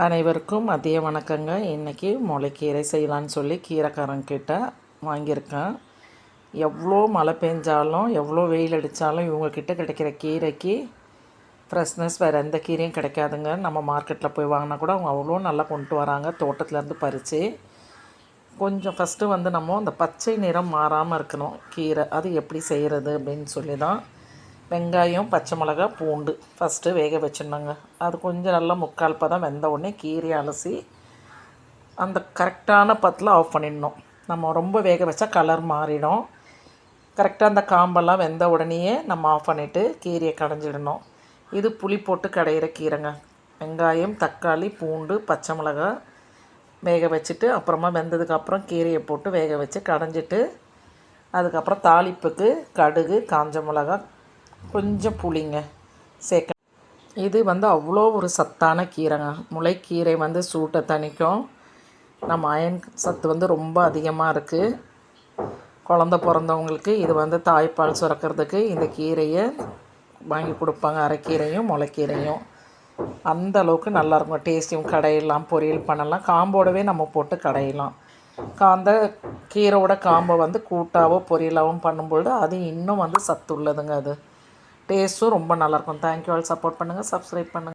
அனைவருக்கும் மதிய வணக்கங்க. இன்றைக்கி முளைக்கீரை செய்யலான்னு சொல்லி கீரைக்காரங்கிட்ட வாங்கியிருக்கேன். எவ்வளோ மழை பெஞ்சாலும் எவ்வளோ வெயில் அடித்தாலும் இவங்கக்கிட்ட கிடைக்கிற கீரைக்கு ஃப்ரெஷ்னஸ் வேறு எந்த கீரையும் கிடைக்காதுங்க. நம்ம மார்க்கெட்டில் போய் வாங்கினா கூட அவங்க அவ்வளோ நல்லா கொண்டு வராங்க. தோட்டத்துலேருந்து பறித்து கொஞ்சம் ஃபஸ்ட்டு வந்து நம்ம அந்த பச்சை நிறம் மாறாமல் இருக்கணும். கீரை அது எப்படி செய்கிறது அப்படின்னு சொல்லி தான் வெங்காயம் பச்சை மிளகா பூண்டு ஃபஸ்ட்டு வேக வச்சிடணுங்க. அது கொஞ்சம் நல்லா முக்கால் பதம் வெந்த உடனே கீரையை அலசி அந்த கரெக்டான பத்தில் ஆஃப் பண்ணிடணும். நம்ம ரொம்ப வேக வச்சா கலர் மாறிடும். கரெக்டாக அந்த காம்பெல்லாம் வெந்த உடனேயே நம்ம ஆஃப் பண்ணிவிட்டு கீரையை கடைஞ்சிடணும். இது புளி போட்டு கடையிற கீரைங்க. வெங்காயம் தக்காளி பூண்டு பச்சை மிளகா வேக வச்சுட்டு அப்புறமா வெந்ததுக்கப்புறம் கீரையை போட்டு வேக வச்சு கடைஞ்சிட்டு அதுக்கப்புறம் தாளிப்புக்கு கடுகு காஞ்ச மிளகா கொஞ்சம் புளிங்க. சேர்க்க இது வந்து அவ்வளோ ஒரு சத்தான கீரைங்க. முளைக்கீரை வந்து சூட்டை தணிக்கும். நம்ம அயன் சத்து வந்து ரொம்ப அதிகமாக இருக்குது குழந்த பிறந்தவங்களுக்கு இது வந்து தாய்ப்பால் சுரக்கிறதுக்கு இந்த கீரையை வாங்கி கொடுப்பாங்க. அரைக்கீரையும் முளைக்கீரையும். அந்த அளவுக்கு நல்லாயிருக்கும் டேஸ்டியும் கடையெல்லாம் பொரியல் பண்ணலாம். காம்போடவே நம்ம போட்டு கடையலாம். காந்த கீரையோட காம்பை வந்து கூட்டாவோ பொரியலாகவும் பண்ணும்பொழுது அது இன்னும் வந்து சத்து உள்ளதுங்க அது. டேஸ்ட்டும் ரொம்ப நல்லாயிருக்கும். தேங்க்யூ ஆல் சப்போர்ட் பண்ணுங்கள் சப்ஸ்கிரைப் பண்ணுங்கள்